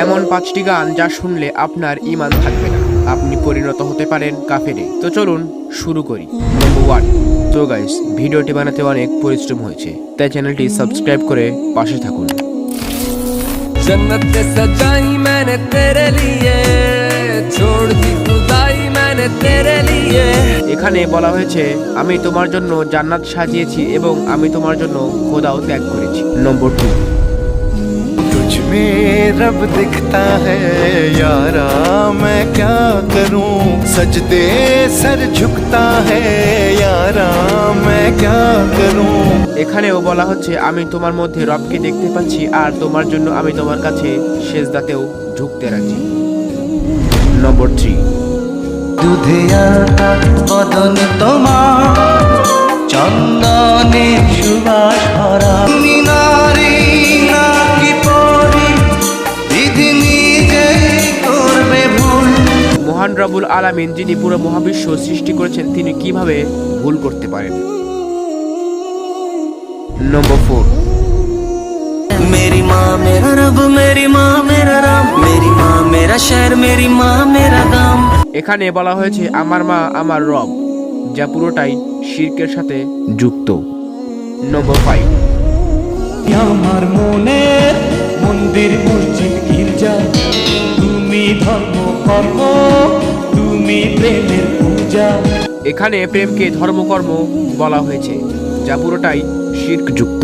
এমন পাঁচটি গান যা শুনলে আপনার ইমান থাকবে না আপনি পরিণত হতে পারেন কাফেরে তো চলুন শুরু করি নম্বর ওয়ান তো গাইস ভিডিওটি বানাতে অনেক পরিশ্রম হয়েছে তাই চ্যানেলটি সাবস্ক্রাইব করে পাশে থাকুন जन्नत सजाई मैंने तेरे लिए छोड़ दी खुदाई मैंने तेरे लिए এখানে বলা হয়েছে আমি তোমার জন্য জান্নাত সাজিয়েছি এবং আমি তোমার জন্য খোদাও ত্যাগ করেছি নম্বর টু तुझ में रब दिखता है यारा मैं क्या करूं सजदे सर झुकता है यारा मैं क्या करूं এখানেও বলা হচ্ছে আমি তোমার মধ্যে রবকে দেখতে পাচ্ছি আর তোমার জন্য আমি তোমার কাছে শেষদাতেও ঝুঁকতে রাজি নম্বর থ্রি দুধে আলতা বদন তোমার চন্দনে সুবাস মহান রবুল আলামিন যিনি পুরো মহাবিশ্ব সৃষ্টি করেছেন তিনি কীভাবে ভুল করতে পারেন? নম্বর ফোর মেরি মা মেরা রব মেরি মা মেরা রাম। মেরি মা মেরা শহর মেরি মা মেরা গাম। এখানে বলা হয়েছে আমার মা আমার রব যা পুরোটাই শিরকের সাথে যুক্ত। নম্বর ফাইভ আমার মনের ধর্ম কর্ম তুমি প্রেমের পূজা। এখানে প্রেমকে ধর্মকর্ম বলা হয়েছে যা পুরোটাই শির্ক যুক্ত